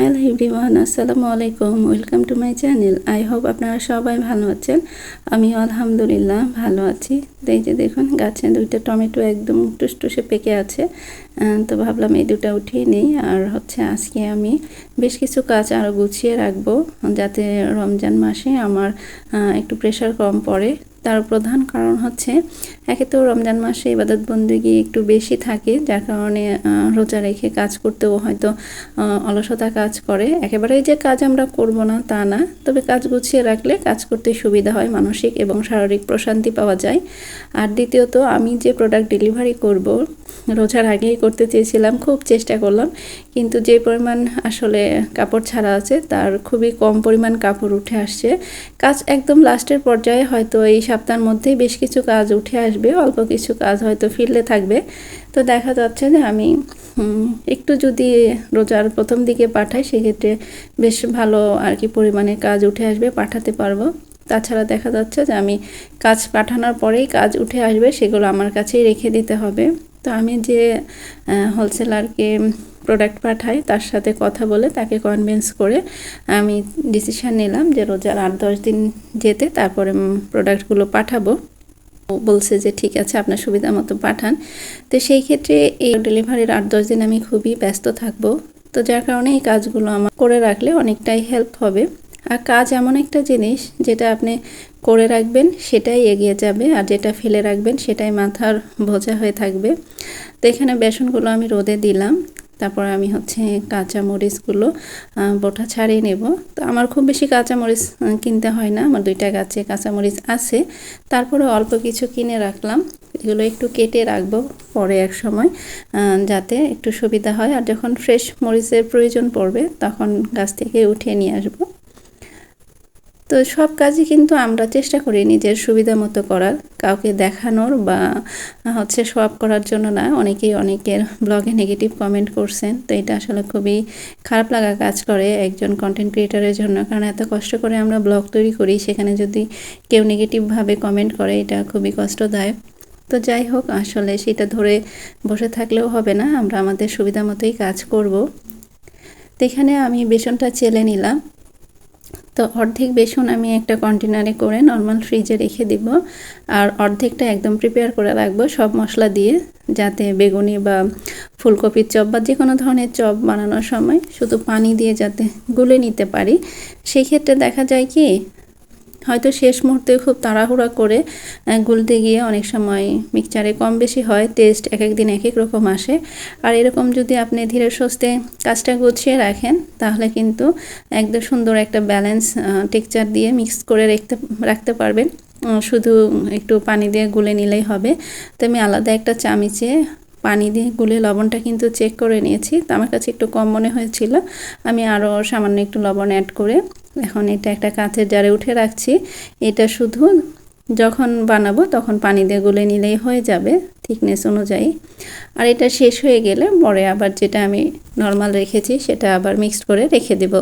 Hello everyone, আসসালামু আলাইকুম। Welcome to my channel I hope আপনারা সবাই ভালো আছেন। আমি আলহামদুলিল্লাহ ভালো আছি। তো এই যে দেখুন, গাছে দুইটা টমেটো একদম টুসটুসে পেকে আছে। তো ভাবলাম এই দুটা উঠিয়ে নিই। আর হচ্ছে আজকে আমি বেশ কিছু কাজ আরও গুছিয়ে রাখব, যাতে রমজান মাসে আমার একটু প্রেশার কম পড়ে। তার প্রধান কারণ হচ্ছে, একে তো রমজান মাসে ইবাদত বন্দিগি একটু বেশি থাকে, যার কারণে রোজা রেখে কাজ করতেও হয়তো অলসতা কাজ করে। একেবারেই যে কাজ আমরা করব না তা না, তবে কাজ গুছিয়ে রাখলে কাজ করতে সুবিধা হয় মানসিক এবং শারীরিক প্রশান্তি পাওয়া যায়। আর দ্বিতীয়ত, আমি যে প্রোডাক্ট ডেলিভারি করব রোজার আগেই করতে চেয়েছিলাম, খুব চেষ্টা করলাম, কিন্তু যে পরিমাণ আসলে কাপড় ছাড়া আছে, তার খুবই কম পরিমাণ কাপড় উঠে আসছে। কাজ একদম লাস্টের পর্যায়ে হয়তো এই সপ্তাহের মধ্যেই বেশ কিছু কাজ উঠে আসবে, অল্প কিছু কাজ হয়তো ফিরলে থাকবে। তো দেখা যাচ্ছে যে আমি একটু যদি রোজার প্রথম দিকে পাঠাই, সেক্ষেত্রে বেশ ভালো আর কি পরিমাণে কাজ উঠে আসবে, পাঠাতে পারব। তাছাড়া দেখা যাচ্ছে যে আমি কাজ পাঠানোর পরেই কাজ উঠে আসবে, সেগুলো আমার কাছেই রেখে দিতে হবে। তো আমি যে হোলসেলারকে প্রোডাক্ট পাঠাই, তার সাথে কথা বলে তাকে কনভিন্স করে আমি ডিসিশন নিলাম যে রোজার আট, দশ দিন যেতে, তারপরে প্রোডাক্টগুলো পাঠাবো। বলছে যে ঠিক আছে, আপনার সুবিধা মতো পাঠান। তো সেই ক্ষেত্রে এই ডেলিভারির আট, দশ দিন আমি খুবই ব্যস্ত থাকব। তো যার কারণে এই কাজগুলো আমার করে রাখলে অনেকটাই হেল্প হবে। আর কাজ এমন একটা জিনিস যেটা আপনি করে রাখবেন, সেটাই এগিয়ে যাবে। আর যেটা ফেলে রাখবেন, সেটাই মাথার বোঝা হয়ে থাকবে। তো এখানে বেসনগুলো আমি রোদে দিলাম। তারপর আমি হচ্ছে কাঁচা মরিচগুলো বোটা ছাড়িয়ে নেব। তো আমার খুব বেশি কাঁচা মরিচ কিনতে হয় না। আমার দুইটা গাছে কাঁচা মরিচ আছে। তারপরে অল্প কিছু কিনে রাখলাম। এগুলো একটু কেটে রাখব পরে এক সময় যাতে একটু সুবিধা হয়। আর যখন ফ্রেশ মরিচের প্রয়োজন পড়বে, তখন গাছ থেকে উঠিয়ে নিয়ে আসব। তো সব কাজই কিন্তু আমরা চেষ্টা করি নিজের সুবিধা মতো করার। কাউকে দেখানোর বা হচ্ছে সব করার জন্য না। অনেকেই অনেকের ব্লগে নেগেটিভ কমেন্ট করছেন। তো এটা আসলে খুবই খারাপ লাগা কাজ করে একজন কন্টেন্ট ক্রিয়েটারের জন্য। কারণ এত কষ্ট করে আমরা ব্লগ তৈরি করি, সেখানে যদি কেউ নেগেটিভভাবে কমেন্ট করে, এটা খুবই কষ্টদায়ক। তো যাই হোক, আসলে সেটা ধরে বসে থাকলেও হবে না। আমরা আমাদের সুবিধা মতোই কাজ করব। তো এখানে আমি বেসনটা চেলে নিলাম। তো অর্ধেক বেসন আমি একটা কন্টেনারে করে নর্মাল ফ্রিজে রেখে দিব। আর অর্ধেকটা একদম প্রিপেয়ার করে রাখব সব মশলা দিয়ে, যাতে বেগুনি বা ফুলকপির চপ বা যে কোনো ধরনের চপ বানানোর সময় শুধু পানি দিয়ে যাতে গুলে নিতে পারি। সেই ক্ষেত্রে দেখা যায় কি হয়তো শেষ মুহূর্তে খুব তাড়াহুড়া করে গুলতে গিয়ে অনেক সময় মিক্সচারে কম বেশি হয় টেস্ট এক এক দিন এক এক রকম আসে। আর এরকম যদি আপনি ধীরে সুস্থে কাজটা গুছিয়ে রাখেন, তাহলে কিন্তু একদম সুন্দর একটা ব্যালেন্স টেক্সচার দিয়ে মিক্স করে রাখতে রাখতে পারবেন। শুধু একটু পানি দিয়ে গুলে নিলেই হবে। তো আমি আলাদা একটা চামিচে পানি দিয়ে গুলে লবণটা কিন্তু চেক করে নিয়েছি। তো আমার কাছে একটু কম মনে হয়েছিল। আমি আরও সামান্য একটু লবণ অ্যাড করে এখন এটা একটা কাঁচের জারে উঠে রাখছি। এটা শুধু যখন বানাবো তখন পানি দিয়ে গুলে নিলেই হয়ে যাবে থিকনেস অনুযায়ী। আর এটা শেষ হয়ে গেলে পরে আবার যেটা আমি নর্মাল রেখেছি সেটা আবার মিক্সড করে রেখে দেবো।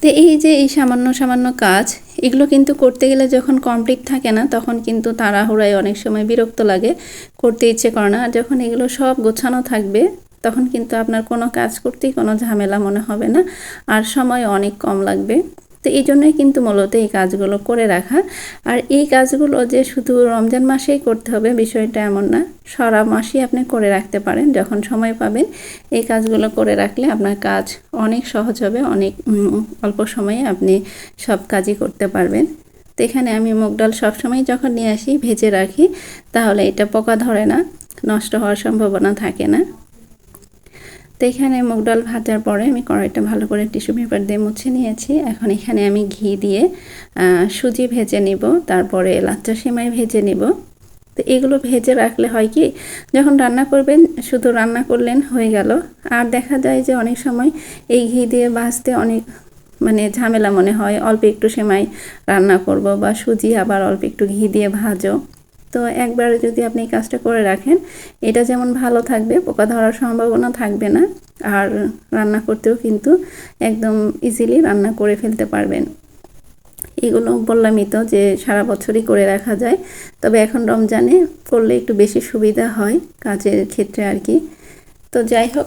তো এই যে এই সামান্য সামান্য কাজ এগুলো কিন্তু করতে গেলে যখন কমপ্লিট থাকে না, তখন কিন্তু তাড়াহুড়ায় অনেক সময় বিরক্ত লাগে। করতে ইচ্ছে করে না। আর যখন এগুলো সব গোছানো থাকবে, তখন কিন্তু আপনার কোনো কাজ করতেই কোনো ঝামেলা মনে হবে না। আর সময় অনেক কম লাগবে। তো এই জন্যই কিন্তু মূলত এই কাজগুলো করে রাখা। আর এই কাজগুলো যে শুধু রমজান মাসেই করতে হবে, বিষয়টা এমন না। সারা মাসই আপনি করে রাখতে পারেন, যখন সময় পাবেন। এই কাজগুলো করে রাখলে আপনার কাজ অনেক সহজ হবে, অনেক অল্প সময়ে আপনি সব কাজই করতে পারবেন। তো এখানে আমি মুগ ডাল সবসময় যখন নিয়ে আসি, ভেজে রাখি, তাহলে এটা পোকা ধরে না, নষ্ট হওয়ার সম্ভাবনা থাকে না। তো এখানে মুগ ডাল ভাজার পরে আমি কড়াইটা ভালো করে টিস্যু পেপার দিয়ে মুছে নিয়েছি। এখন এখানে আমি ঘি দিয়ে সুজি ভেজে নিব, তারপরে লাচ্চা সেমাই ভেজে নিব। তো এগুলো ভেজে রাখলে হয় কি, যখন রান্না করবেন, শুধু রান্না করলেন হয়ে গেল। আর দেখা যায় যে অনেক সময় এই ঘি দিয়ে ভাজতে অনেক মানে ঝামেলা মনে হয়, অল্প একটু সেমাই রান্না করব বা সুজি আবার অল্প একটু ঘি দিয়ে ভাজো তো একবার যদি আপনি এই কাজটা করে রাখেন, এটা যেমন ভালো থাকবে, পোকা ধরার সম্ভাবনা থাকবে না, আর রান্না করতেও কিন্তু একদম ইজিলি রান্না করে ফেলতে পারবেন। এগুলো বললামই তো যে সারা বছরই করে রাখা যায়, তবে এখন রমজানে করলে একটু বেশি সুবিধা হয় কাজের ক্ষেত্রে আর কি। তো যাই হোক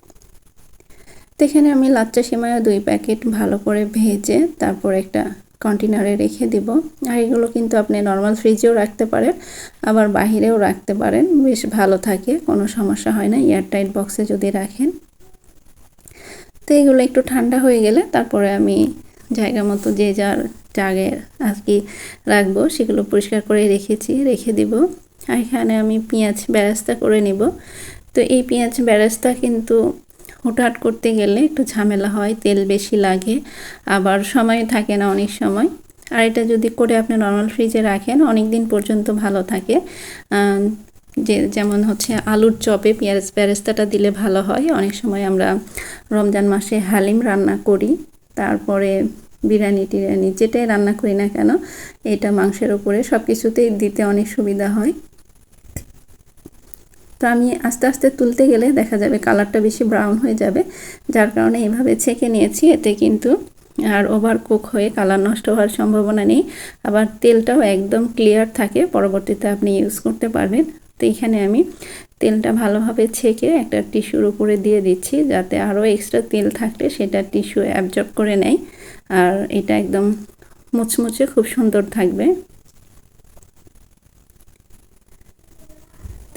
তো এখানে আমি লাচ্চা সিমাইয়া দুই প্যাকেট ভালো করে ভেজে তারপর একটা কন্টেনারে রেখে দিব। আর এগুলো কিন্তু আপনি নর্মাল ফ্রিজেও রাখতে পারেন, আবার বাহিরেও রাখতে পারেন, বেশ ভালো থাকে, কোনো সমস্যা হয় না এয়ারটাইট বক্সে যদি রাখেন। তো এগুলো একটু ঠান্ডা হয়ে গেলে তারপরে আমি জায়গা মতো যে যার জাগে আর কি রাখব, সেগুলো পরিষ্কার করে রেখেছি, রেখে দিব। আর এখানে আমি পেঁয়াজ বেরাস্তা করে নিব। তো এই পেঁয়াজ বেরাস্তা কিন্তু হুটহাট করতে গেলে একটু ঝামেলা হয়, তেল বেশি লাগে, আবার সময় থাকে না অনেক সময়। আর এটা যদি করে আপনি নর্মাল ফ্রিজে রাখেন অনেক দিন পর্যন্ত ভালো থাকে। যে যেমন হচ্ছে আলুর চপে পেঁয়াজ বেরেস্তাটা দিলে ভালো হয়। অনেক সময় আমরা রমজান মাসে হালিম রান্না করি, তারপরে বিরিয়ানি টিরিয়ানি যেটাই রান্না করি না কেন, এটা মাংসের উপরে সব কিছুতেই দিতে অনেক সুবিধা হয়। তো আমি আস্তে আস্তে তুলতে গেলে দেখা যাবে কালারটা বেশি ব্রাউন হয়ে যাবে, যার কারণে এভাবে ছেঁকে নিয়েছি, এতে কিন্তু আর ওভার কুক হয়ে কালার নষ্ট হওয়ার সম্ভাবনা নেই। আবার তেলটাও একদম ক্লিয়ার থাকে, পরবর্তীতে আপনি ইউজ করতে পারবেন। তো এখানে আমি তেলটা ভালোভাবে ছেঁকে একটা টিস্যুর উপরে দিয়ে দিচ্ছি, যাতে আরও এক্সট্রা তেল থাকলে সেটা টিস্যু অ্যাবজর্ব করে নেয়। আর এটা একদম মুচমুচে খুব সুন্দর থাকবে।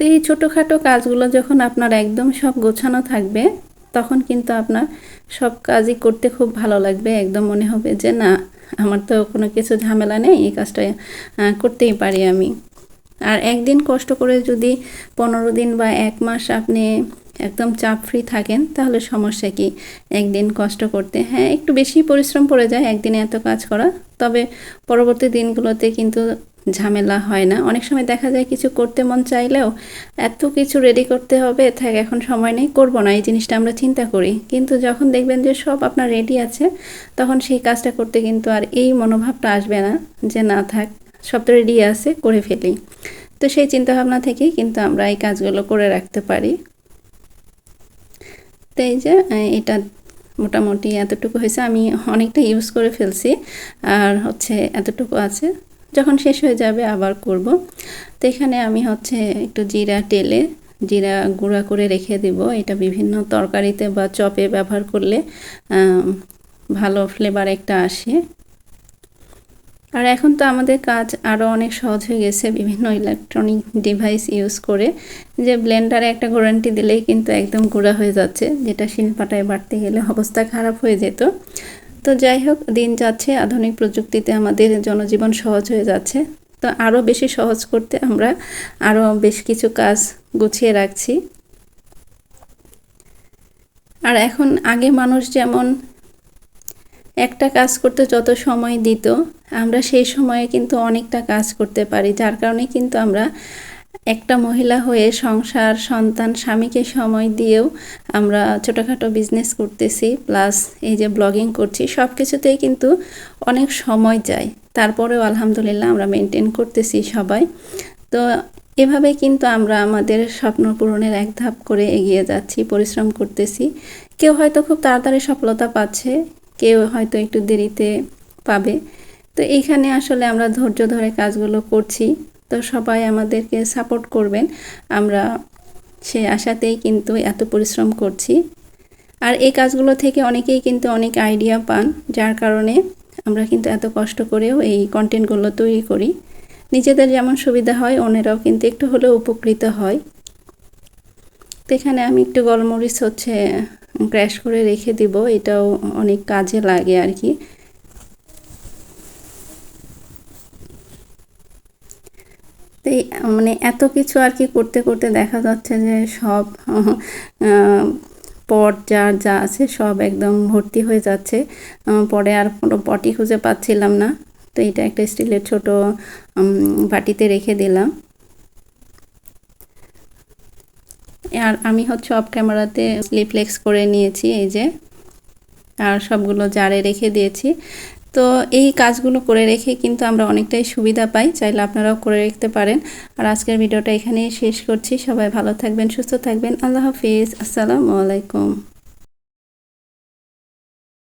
এই ছোটোখাটো কাজগুলো যখন আপনার একদম সব গোছানো থাকবে, তখন কিন্তু আপনার সব কাজই করতে খুব ভালো লাগবে। একদম মনে হবে যে, না, আমার তো কোনো কিছু ঝামেলা নেই, এই কাজটা করতেই পারি আমি। আর একদিন কষ্ট করে যদি পনেরো দিন বা এক মাস আপনি একদম চাপ ফ্রি থাকেন, তাহলে সমস্যা কি? একদিন কষ্ট করতে হ্যাঁ একটু বেশি পরিশ্রম পড়ে যায়, একদিনে এত কাজ করা। তবে পরবর্তী দিনগুলোতে কিন্তু ঝামেলা হয় না। অনেক সময় দেখা যায় কিছু করতে মন চাইলেও এত কিছু রেডি করতে হবে, থাক এখন সময় নেই, করব না, এই জিনিসটা আমরা চিন্তা করি। কিন্তু যখন দেখবেন যে সব আপনার রেডি আছে, তখন সেই কাজটা করতে কিন্তু আর এই মনোভাবটা আসবে না যে না থাক, সব তো রেডি আছে, করে ফেলি। তো সেই চিন্তাভাবনা থেকেই কিন্তু আমরা এই কাজগুলো করে রাখতে পারি। তো এই যে এটা মোটামুটি এতটুকু হয়েছে, আমি অনেকটা ইউজ করে ফেলছি। আর হচ্ছে এতটুকু আছে। যখন শেষ হয়ে যাবে আবার করব। তো এখানে আমি হচ্ছে একটু জিরা টেলে, জিরা গুঁড়া করে রেখে দিব। এটা বিভিন্ন তরকারিতে বা চপে ব্যবহার করলে ভালো ফ্লেভার একটা আসে। আর এখন তো আমাদের কাজ আরও অনেক সহজ হয়ে গেছে বিভিন্ন ইলেকট্রনিক ডিভাইস ইউজ করে। যে ব্লেন্ডারে একটা গ্যারান্টি দিলেই কিন্তু একদম গুঁড়া হয়ে যাচ্ছে, যেটা শিলপাটায় বাড়তে গেলে অবস্থা খারাপ হয়ে যেত। তো যাই হোক, দিন যাচ্ছে, আধুনিক প্রযুক্তিতে আমাদের জনজীবন সহজ হয়ে যাচ্ছে। তো আরও বেশি সহজ করতে আমরা আরও বেশ কিছু কাজ গুছিয়ে রাখছি। আর এখন আগে মানুষ যেমন একটা কাজ করতে যত সময় দিত, আমরা সেই সময়ে কিন্তু অনেকটা কাজ করতে পারি। যার কারণে কিন্তু আমরা একটা মহিলা হয়ে সংসার, সন্তান, স্বামীকে সময় দিয়েও আমরা ছোটোখাটো বিজনেস করতেছি প্লাস এই যে ব্লগিং করছি সব কিছুতেই কিন্তু অনেক সময় যায়। তারপরেও আলহামদুলিল্লাহ আমরা মেনটেন করতেছি সবাই। তো এভাবে কিন্তু আমরা আমাদের স্বপ্ন পূরণের এক ধাপ করে এগিয়ে যাচ্ছি, পরিশ্রম করতেছি। কেউ হয়তো খুব তাড়াতাড়ি সফলতা পাচ্ছে, কেউ হয়তো একটু দেরিতে পাবে। তো এইখানে আসলে আমরা ধৈর্য ধরে কাজগুলো করছি। তো সবাই আমাদেরকে সাপোর্ট করবেন। আমরা সে আশাতেই কিন্তু এত পরিশ্রম করছি। আর এই কাজগুলো থেকে অনেকেই কিন্তু অনেক আইডিয়া পান, যার কারণে আমরা কিন্তু এত কষ্ট করেও এই কন্টেন্টগুলো তৈরি করি। নিজেদের যেমন সুবিধা হয়, অন্যরাও কিন্তু একটু হলেও উপকৃত হয়। তো এখানে আমি একটু গলমরিচ হচ্ছে ক্র্যাশ করে রেখে দিব, এটাও অনেক কাজে লাগে আর কি। তো মানে এত কিছু আর কি করতে করতে দেখা যাচ্ছে যে সব পট যার যা আছে সব একদম ভর্তি হয়ে যাচ্ছে। পরে আর কোনো পটি খুঁজে পাচ্ছিলাম না। তো এটা একটা স্টিলের ছোট বাটিতে রেখে দিলাম। আর আমি হচ্ছে অফ ক্যামেরাতে স্লিপলেক্স করে নিয়েছি, এই যে। আর সবগুলো জারে রেখে দিয়েছি। তো এই কাজগুলো করে রেখে কিন্তু আমরা অনেকটাই সুবিধা পাই, চাইলে আপনারাও করে রাখতে পারেন। আর আজকের ভিডিওটা এখানেই শেষ করছি। সবাই ভালো থাকবেন, সুস্থ থাকবেন। আল্লাহ হাফিজ। আসসালামু আলাইকুম।